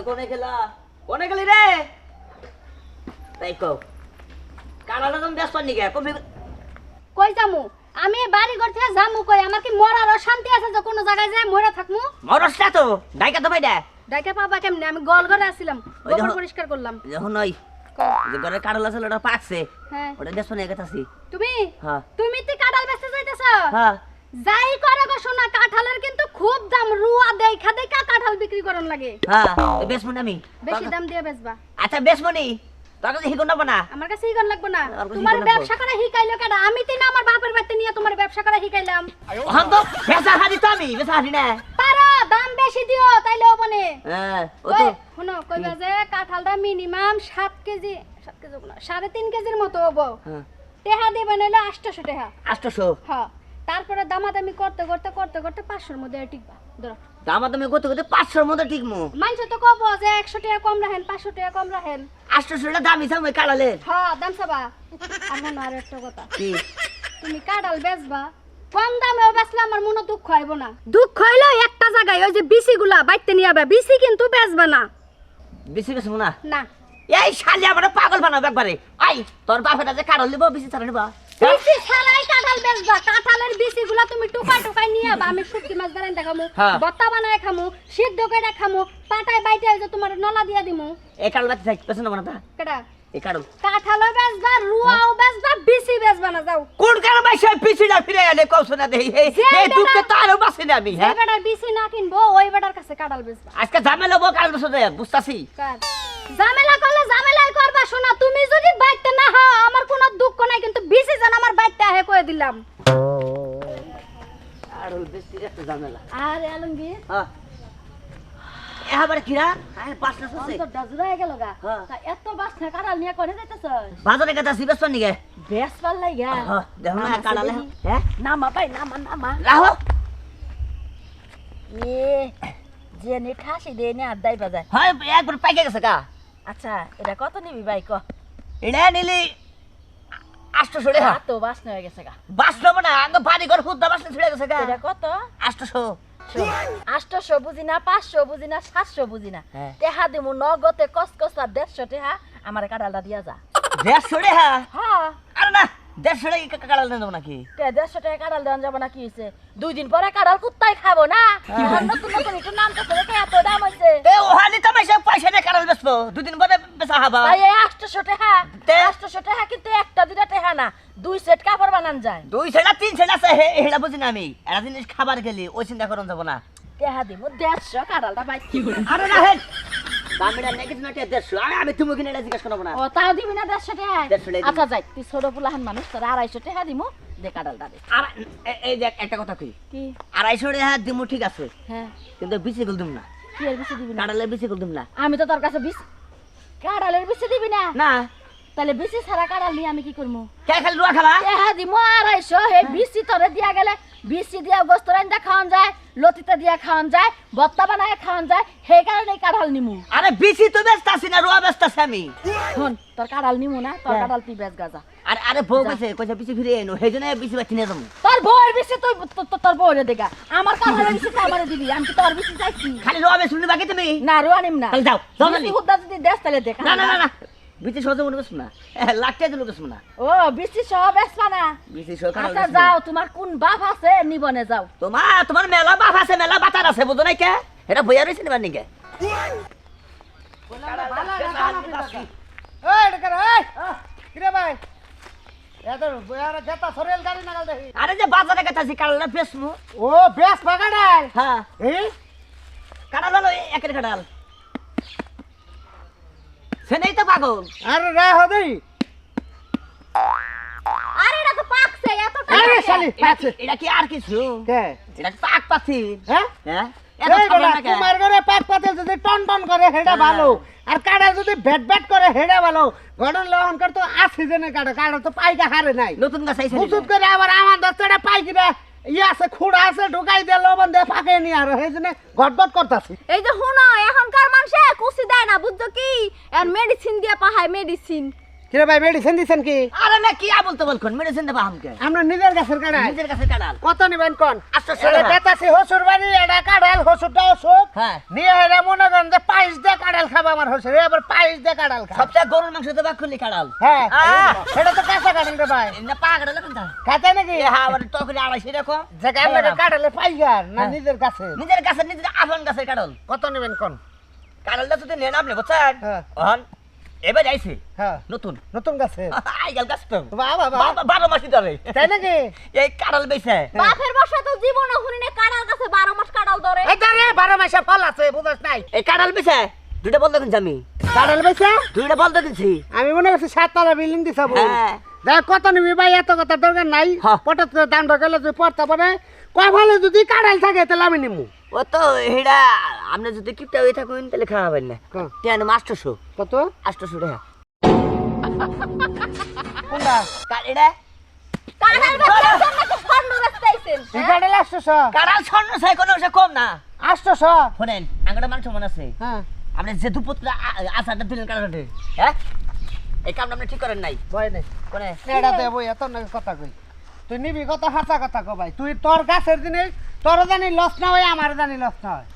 বলে কোনে গেলা কোনে গেলি রে? তাই কও। কানাডা তুমি ব্যস্ত নিকে? কবি কই যামু? আমি বাড়ি ঘর থেকে যামু কই? আমার কি মরার শান্তি আছে যে কোনো জায়গায় যায় মরে থাকমু? মরসটা তো? ডাইকা তো ভাইডা ডাইকে পাবা কেমনে? আমি গল ঘরে আসছিলাম গোবর পরিষ্কার করলাম। যখন ওই যে ঘরে কাড়ল আছে ওটা পাকছে। হ্যাঁ। ওটা নিয়ে তুমি? হ্যাঁ। তুমি তি কাঁঠাল বেচতে যাইতেছ? হ্যাঁ। যাই করে গো শোনা কাঁঠালের কিন্তু খুব দাম। রুয়া দেখা দেখা কাঁঠাল বিক্রি করন লাগে। হ্যাঁ বেসমনি আমি? বেশি দাম দিয়ে বেচবা। আচ্ছা বেসমনি তোর কাছে হিগুন না? আমার কাছে হিগন লাগবে না। তোমার ব্যবসা করা হিকাইলো কেন আমি তিন আমার বাপের বাড়িতে নিয়ে তোমার ব্যবসা করা হিকাইলাম। ওখান তো বেসা হারি তো আমি বেসা হারি না। পারো দাম বেশি দিও তাইলে হবনে হ্যাঁ ও তো শোনো কইবা যে কাঁঠালটা মিনিমাম সাত কেজি সাত কেজি না, সাড়ে তিন কেজির মতো হব। হ্যাঁ। টেহা দেবে নাহলে আটশোশো টেহা আষ্টশো হ্যাঁ। তারপরে দামাদামি করতে করতে করতে করতে পাঁচশোর মধ্যে টিকবা। ধরো। দামা তুমি কত কত পাঁচশোর মধ্যে ঠিক মু মানুষ তো কব যে একশো টাকা কম রাখেন পাঁচশো টাকা কম রাখেন। আষ্টশোটা দামি সাম ওই কাড়ালে। হ্যাঁ দাম চাবা এখন আর একটা কথা। কি? তুমি কাঁঠাল বেচবা। কম দামেও বেচলে আমার মনে দুঃখ হইব না। দুঃখ হইল একটা জায়গায় ওই যে বিসি গুলা বাইতে নিয়ে যাবে বিসি কিন্তু বেচবা না। বেশি বেশি না? না। এই শালি আমার পাগল বানাবো একবারে। আই তোর বাপেরা যে কাড়ল দিব বেশি ছাড়া নিবা। বিসি ছাড়াই কাঁঠাল বেচবা। কাঁঠালের বিসি গুলা তুমি টুকা টুকাই নিয়ে যাবা আমি শুটকি মাছ দাঁড়াই খামু হ্যাঁ। বত্তা বানায় খামু সিদ্ধ করে খামু পাটায় বাইতে যে তোমার নলা দিয়া দিমু। এই কাড়ল বাতি থাক পেছনে বানা তা। কেডা? কাড়ল কাঁঠালও বেচবা রুয়াও বেচবা বিসি বেচবা না যাও। কোন কারণ ভাই সে পিছিলা ফিরে এলে কৌশল না দেই এই যে এই বেটা- দুঃখে তো আরও বাসি না আমি হ্যাঁ? বেটার বিসি না কিনবো ওই বেটার কাছে কাঁঠাল বেচবা। আজকে ঝামেলা বো কাল বসে দে বুঝতাছি? ঝামেলা করলে ঝামেলাই করবা শোনা তুমি যদি বাইতে না হও আমার কোনো দুঃখ নাই কিন্তু বিসি জান আমার বাইতে আহে কয়ে দিলাম। আর বেশি একটা ঝামেলা। আরে আলমগীর। হ্যাঁ। এবারে কিরা হ্যাঁ পাঁচটা সসে অন্তরটা জুড়াই গেল গা। হ্যাঁ। তা এত নিয়ে যাইতেছ বাজারে সিবেস লাগা হ্যাঁ দেখো না আমার কাড়ালে ছেলে হ্যাঁ। নামা পাই নামা নামা। রাহো। এ যে নে ঠাসি দে নে আড্ডাই বাজায়। হয় একবার পাইকে গেছে কা আচ্ছা এটা কত নিবি ভাই ক? এটা নিলি আষ্টশো রে হ্যাঁ তো বাসনা হয়ে গেছে গা। বাঁচলো না আগে বাড়ি ঘর বাসলে ছিঁড়ে গেছে গা। এটা কত? আষ্টশো। আটশো বুঝি না পাঁচশো বুঝি না সাতশো বুঝি না। হ্যাঁ। টেহা দিমু নগদে কস কসা দেড়শো টেহা আমার কাটালটা দিয়া যা। দেড়শো রে হ্যাঁ। দেড়শো রে কাড়াল নেব নাকি? তে দেড়শো টাকা কাঁঠাল দেওয়া যাব না কি হয়েছে দুই দিন পরে কাঁঠাল কুত্তাই খাব না? নতুন নতুন একটু নাম তো দেখে এত দাম হয়েছে তে ওহানি তো মাইসে পয়সা দিয়ে কাড়াল বেচবো। পরে বেচা হবা। তাই টাকা। টাকা কিন্তু একটা দুটা টাকা না। দুই সেট কাপড় বানান যায়। দুই সেটা তিন সেটা আছে হেটা বুঝি না আমি। এরা জিনিস খাবার গেলি ওই চিন্তা করুন যাব না। টেহা দিব দেড়শো কাঁঠালটা পাই আরে না হে দামিটা নেগেটিভ না দেড়শো। আমি তুমি কিনে এটা জিজ্ঞেস করব না। ও তাও দিবি না দেড়শো টাকা। আচ্ছা যাই তুই ছোট পুলাহান মানুষ তোর আড়াইশো টাকা দিমু দে কাঁঠালটা দে। আর এই দেখ একটা কথা কই। কি? আড়াইশো টাকা দিমু ঠিক আছে। হ্যাঁ। কিন্তু বেশি গুল দিম না। কি আর দিবি না? কাড়ালে বেশি গুল দিম না। আমি তো তোর কাছে বিশ কাঁঠালের বেশি দিবি না? না। তাহলে বেশি ছাড়া কাঁঠাল নিয়ে আমি কি করব কে খালি রুয়া খাবা হ্যাঁ দিমু আড়াইশো হে বিশি তোরে দিয়া গেলে বিশি দিয়া গোস্ত রান্দা খাওয়ান যায় লতিতে দিয়া খাওয়ান যায় বত্তা বানায় খাওয়ান যায় সেই কারণে কাঁঠাল নিমু। আরে বেশি তো ব্যস্ত আছি না রুয়া ব্যস্ত আছি আমি। শোন তোর কাঁঠাল নিমু না তোর হ্যাঁ। কাঁঠাল তুই বেচ গাজা। আর আরে বউ কইছে কইছে বেশি ফিরে এনো সেই জন্য বেশি বাচ্চি নিয়ে যাব তোর বউয়ের বেশি তুই তোর বউরে দেখা আমার কাঁঠালের বেশি তো আমারে দিবি আমি কি তোর বেশি চাইছি? খালি রুয়া বেশি শুনি বাকি তুমি? না রুয়া নিম না। তাহলে যাও যাও না বেশি হুদ্দা যদি দেশ তাহলে দেখা। না না না। না বেশি সহজে মনে করছ না? লাখটা দিল করছ না? ও বেশি সহ বেচবা না বেশি সহ আচ্ছা যাও তোমার কোন বাপ আছে? নিবনে যাও। তোমার তোমার মেলা বাপ আছে মেলা বাতার আছে বুঝো নাই কে? এটা বইয়া রয়েছে নিবার নিকে আরে যে বাজারে গেছে কাড়াল বেসমু ও বেশ পাকাডাল হ্যাঁ। কাড়াল একের কাড়াল সে তো পাগল। আরে রে হদি। আরে এটা তো পাকছে এত আরে শালি এটা এটা কি আর কিছু? কে? এটা পাক পাচ্ছি হ্যাঁ? হ্যাঁ? তোমার ঘরে পাক পাতিল যদি টন টন করে হেডা হ্যাঁ। ভালো। আর কাটা যদি ব্যাট ব্যাট করে হেডা ভালো। গড়ন লহন কর তো আছে জেনে কাটা কাটা তো পাইকা হারে নাই। নতুন গাছ হুসুদ করে আবার আমার দশটা পাইকিরা ইয়ে আছে খুঁড়া আছে ঢুকাই লবণ এই যে শুনো, এখনকার মানুষে দেয় না, বুঝছ কি? মেডিসিন দিয়ে পাহায় মেডিসিন কিরে ভাই মেডিসিন দিছেন কি? আরে না কি আ বলতে বলখন মেডিসিন দেবা আমাকে। আমরা নিজের গাছের কাড়াল নিজের কাছে কাঁড়াল। কত নিবেন কোন? এটা টাকা। দেতাছি হসুর বাড়ি এটা কাড়াল হসুরটা অসুখ হ্যাঁ। নিয়ে এরা মনে করেন যে পায়েস দিয়ে কাড়াল খাবে আমার হসুর। এবার পায়েস দিয়ে কাড়াল খাবে সবচেয়ে গরুর মাংস দেবা খুলি কাঁড়াল। হ্যাঁ! সেটা তো কাঁচা কাড়াল রে ভাই। না পা কাঁড়াল কোনটা? খাতে নাকি? হ্যাঁ আবার তখন আড়াইশো দেখো জায়গা আপনাকে কাড়ালে পাইগার না হ্যাঁ। নিজের কাছে নিজের কাছে নিজের আপন গাছের কাঁড়াল। কত নেবেন কোন? কাঁড়ালটা যদি নেন আপনি বুঝছেন? হ্যাঁ। এবার আইছে? হ্যাঁ। নতুন? নতুন গাছে। আইগাল গাছ তো। বাবা বা- বারো মাসি ধরে তাই নাকি? এই কাঁড়াল বেছে বাপের বাসা তো জীবনে হুনিনে কাঁড়াল গাছে বারো মাস কাঁড়াল ধরে। এই দাঁড়ে বারো মাসে ফল আছে বুঝছ নাই। এই কাঁড়াল বেছে দুইটা বলতে দিনছি আমি কাড়াল বেছে দুইটা বলতে দিনছি আমি মনে করছি সাততলা বিল্ডিং দিছ হ্যাঁ। দেখ কত নিবি ভাই এত কথা দরকার নাই। হ্যাঁ। পটাত করে দাম ঢকালে তুই পড়তে পারে কয় ভালো যদি কাড়াল থাকে তাহলে আমি নিমু। ও তো হেডা আপনি যদি কিপটা হয়ে থাকুন তাহলে খাওয়া হবেন না। কেন মাস্টারশো কত? আষ্টশো টাকা। কোনটা? মনে হ্যাঁ। আপনি যে দুপুত্র দিলেন হ্যাঁ? এই কামটা আপনি ঠিক করেন নাই? ভয় নেই। কোনে? এটা দেব এত কথা কই? তুই নিবি কত হাসা কথা কো ভাই। তুই তোর গাছের জিনিস তোর জানি লস না হয় আমার জানি লস না হয়।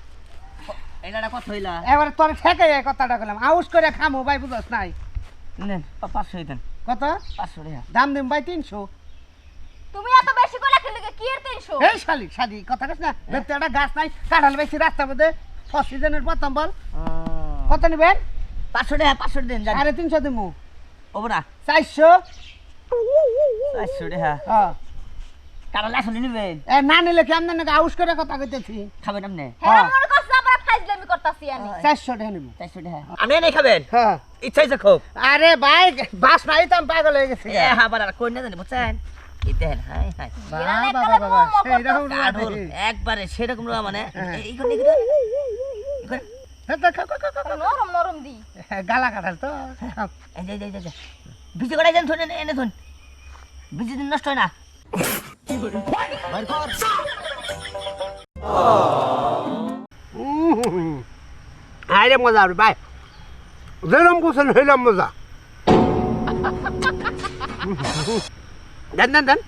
এটা কথা হইলা? এবারে তোর ঠেকে এই কথাটা কইলাম। আউস করে খামু ভাই বুঝছ নাই। নেন পাঁচশো দিতেন কত? পাঁচশো টাকা দাম দিম ভাই তিনশো। তুমি এত বেশি করে খেলে কি এর তিনশো? এই শালি শালি কথা কস না। দেখতে একটা গাছ নাই কাঁঠাল বেশি রাস্তার মধ্যে। ফার্স্ট সিজনের প্রথম বল। কত নিবেন? পাঁচশো টাকা পাঁচশো দিন জানি। সাড়ে তিনশো দিমু। ওবো না চারশো। চারশো টাকা হ্যাঁ নিবেন এ না নিলে কেমন নাকি আউস করে কথা কইতেছি? খাবেন আপনি হ্যাঁ মনে করছ আবার ফাইজলামি করতাছি আমি? চারশো টাকা নিবো। চারশো টাকা। আপনি নেই খাবেন? হ্যাঁ ইচ্ছা ইচ্ছা খুব? আরে ভাই বাস নাই তো আমি পাগল হয়ে গেছি। এ আবার আর কই না জানি বুঝছেন? বাবা বাবা বাবা। একবারে সেরকম মানে হ্যাঁ। নরম নরম দি। গালা কাঁঠাল তো। যে যে, যে দেন শুনে এনে শুন বিচি দিন নষ্ট হয় না। আরে মজা ভাই যেরম কোসেন হইলাম মজা। দেন দেন দেন।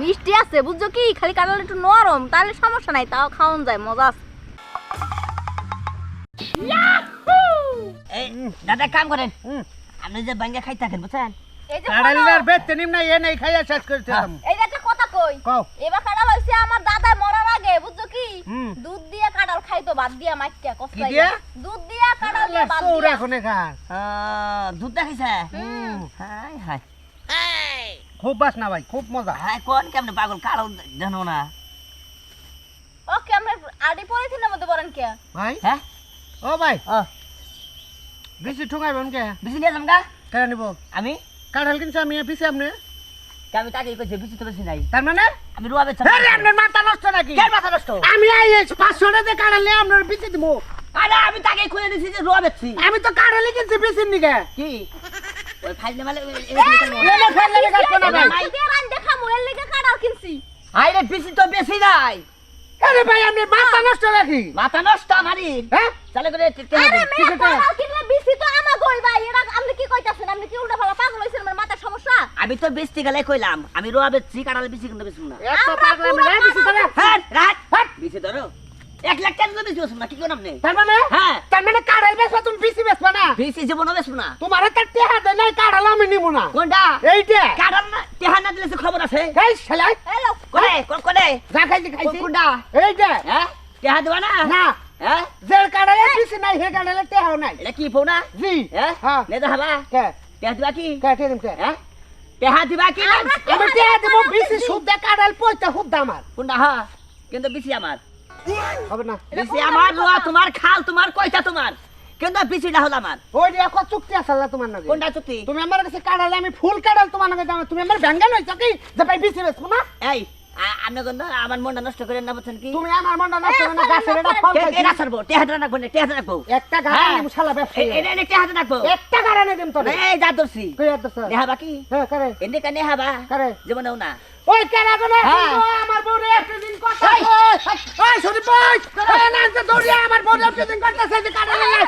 মিষ্টি আছে বুঝছ কি? খালি কাঁড়াল একটু নরম তাহলে সমস্যা নাই তাও খাওন যায় মজা আছে। এই দাদা কাম করেন। আপনি যে ব্যাঙ্গে খাই থাকেন বুঝছেন? এই যে কাঁঠালের নিম না এ নেই খাইয়া শেষ করতে হ্যাঁ। এই যে একটা কথা কই। কও। এবার কাঁড়াল হইছে আমার দাদা মরার আগে বুঝছ কি? দুধ দিয়ে কাঁড়াল খাইতো ভাত দিয়া মাইকা কষ্ট দিয়া? দুধ দিয়া কাঁড়াল দিয়ে ভাত চৌরা দিয়া। কোনে আহ, দুধ দেখাইছে। হাই হাই। খুব বাস না ভাই খুব মজা। হাই কোন কেমনে পাগল? কারও জানো না। ওকে আমরা আডি পলিথিনের মধ্যে পড়েন কে? ভাই? হ্যাঁ? ও ভাই ও। বেশি ঠুঙাইবেন কে? বিচি নিয়ে যাম গা। কেন নিব। আমি? কাঁঠাল কিনছে আমি পিছে আপনি আমি তাকে কইছি বিচি তো বেশি নাই তার মানে আমি রুয়া বেচা আরে আপনার মাথা নষ্ট নাকি কেন মাথা নষ্ট আমি আই পাঁচশো টাকা কাঁঠাল নিয়ে আপনার পিছে দিব আরে আমি তাকে খুঁজে দিছি যে রুয়া বেচছি আমি তো কাঁঠালই কিনছি পিছির নিকে কি ওই ফাইলে মালে ভাই কিনছি আরে বিচি তো বেশি নাই আরে ভাই আপনি মাথা নষ্ট নাকি? মাথা নষ্ট আমারই। হ্যাঁ? চালে করে তে- তে- আরে মেয়ে কাঁড়াল কিনলে বেশি তো আমা গই ভাই এরা আপনি কি কইতাছেন? আপনি কি উল্টা ফালা পাগল হইছেন? আমার মাথার সমস্যা? আমি তো বেচতে গেলে কইলাম আমি রুয়া বেচছি কাটালে বিচি কিন্তু বেচুম না। এত পাগলা আমি পিছে ধরে। হ্যাঁ রাত। হ্যাঁ। বিচি ধরো। এক লাখ টাকা বেশি বেচুম না কি তার মানে? হ্যাঁ। তার মানে তুমি বেচবা না? বিচি জীবনও না। তোমার তার টেহা দেয় নাই কাঁঠাল আমি নিব না। কোনটা? এইটা? কাটাল না তেহার না দিলে খবর আছে? এই শালা হ্যালো কোনে কোন কোনে যা খাইছি খাইছি। কোনটা? এইটা হ্যাঁ? দিবা না? না। হ্যাঁ? যে কাঁঠালে পিছি নাই হে কাঁঠালে টেহাও নাই। এটা কি পৌ না জি হ্যাঁ কে? তেহা দিবা কি? কে কে দিম কে? হ্যাঁ? তেহা দিবা কি? আমি টেহা দিব আমার। কোনটা হ্যাঁ কিন্তু বিচি আমার। হবে না। বিচি আমার তোমার খাল তোমার কয়টা তোমার? কিন্তু বিচিটা হলো আমার। ওই যে এখন চুক্তি আসল তোমার নাকি কোনটা চুক্তি? তুমি আমার কাছে আমি ফুল কাঁঠাল তোমার নাকি তুমি আমার ব্যাঙ্গা নইছ কি? যে ভাই পিছি বেচবো না? এই আপনি কিন্তু আমার মনটা নষ্ট করে না বলছেন কি তুমি আমার মনটা নষ্ট করে না গাছের এটা ফল কে- খাইছি কেরা ছাড়বো টেহাটা রাখব না টেহাটা রাখব একটা গাড়ি হ্যাঁ। নিম শালা ব্যবসা এনে এনে টেহাটা রাখব একটা গাড়ি দিম তো এই যা দর্শি কই আর দছ নেহা বাকি হ্যাঁ করে এনে কানে হাবা করে জীবনেও না ওই কেনা কোনে হ্যাঁ। আমার বউরে একটা দিন কথা ওই সরি বই ওই না যে দৌড়িয়া আমার বউরে একটা দিন করতেছে যে কাটা লাগে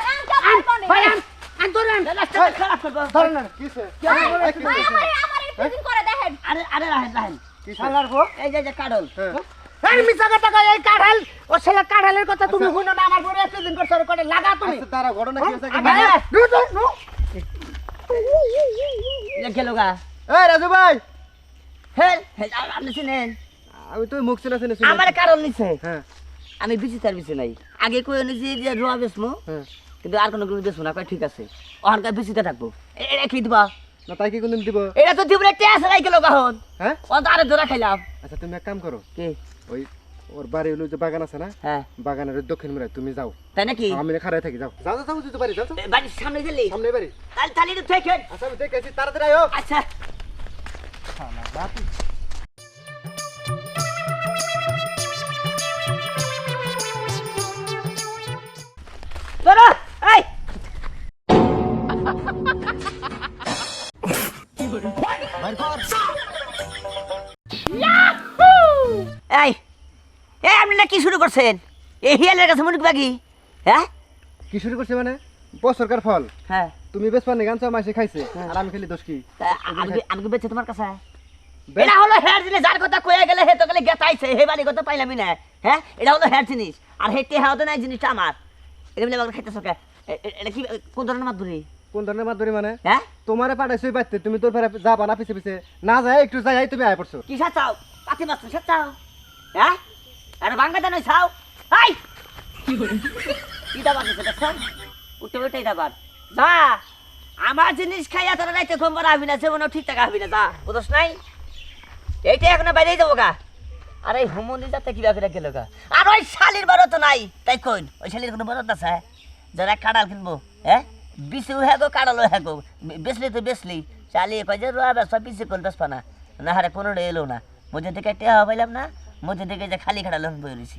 ভাই আন আন ধরেন রাস্তাটা খারাপ করব ধরেন কিসে ভাই, ভাই, আমার এই প্রিজিং করে দেখেন আরে আরে রাহেন রাহেন শালার গো এই যে যে এই মিছা কথা কই এই কাঁঠাল ও ছেলে কাঁঠালের কথা তুমি শুনো না আমার বড় একটা দিন করছ করে লাগা তুমি। তারা ঘটনা কি হয়েছে আগে নু তো নু গেল গা। এই রাজু ভাই। হে আপনি চিনেন? আমি মুখ চিনা চিনি আমার কারণ নিছে। হ্যাঁ। আমি বিচি তার বিচি নাই। আগে কই যে রোয়া বেসমু হ্যাঁ। কিন্তু আর কোনো কোনো বেসমু না। কয় ঠিক আছে। অহংকার বিচিতে থাকব। এটা কি দিবা না তাই কি কোনদিন দিব? এটা তো দিব টেস রাই গেল হ্যাঁ? ও আরে ধরা খাইলাম। আচ্ছা তুমি এক কাম করো। কি? ওই ওর বাড়ি হলো যে বাগান আছে না? হ্যাঁ। বাগানের দক্ষিণ মেলায় তুমি যাও। তাই নাকি? আমি খাড়াই থাকি যাও। যাও যাও, যেতে পারি যাও। বাড়ির সামনে গেলি? সামনে বাড়ি। তাহলে তাহলে তো থেকে আচ্ছা আমি দেখেছি তাড়াতাড়ি আয়ো আচ্ছা। তোরা এই এই এই আপনি না কি শুরু করছেন? এই হিয়ালের কাছে মনে বাকি হ্যাঁ? কি শুরু করছে মানে? বছরকার ফল। হ্যাঁ। তুমি বেশ পানি গান মাসে খাইছে আর আমি খেলি দোষ কি? তা আমি কি- আমি তোমার কাছে? এটা হলো হেয়ার জিনিস যার কথা কয়ে গেলে হে তো গেলে গেতাইছে হে বাড়ি কথা পাইলামই না হ্যাঁ? এটা হলো হেয়ার জিনিস আর হেতে হ্যাঁ তো নাই জিনিসটা আমার। এটা বলে আমাকে খাইতেছ কে? এটা কি কোন ধরনের মাধুরী কোন ধরনের মাধ্যমে মানে? হ্যাঁ? তোমারে পাঠাইছোই বাইতে তুমি তোর ফেরা যাবা না পিছে পিছে। না যায় একটু যাই তুমি আয় পড়ছো। কি সাচাও পাতি মাছ সাচাও হ্যাঁ? আরে ভাঙ্গা জানোই ছাও। হাই কি দাবার দিছে দেখছেন? উঠে উঠেই দাবার যা আমার জিনিস খাইয়া তোরা রাইতে ঘুম পারা হবি না জীবনও ঠিক টাকা হবি না যা বুঝস নাই? এইটা এখনও বাইরেই যাব গা। আর এই হোমনি যাতে কিবা করে গেল গা। আর ওই শালির বড় তো নাই তাই কইন ওই শালির কোনো বড় আছে? যারা কাঁড়াল কিনবো হ্যাঁ? বিশু হ্যাঁ গো কাঁড়ালও হ্যাঁ গো বেসলি তো বেসলি। শালি কয় যে রোয়া বেসা পিসি কোন বেসপা না? না হারে কোনো এলো না। মধ্যে থেকে টেহা পাইলাম না? মধ্যে থেকে যে খালি খাড়া লোন বই রয়েছি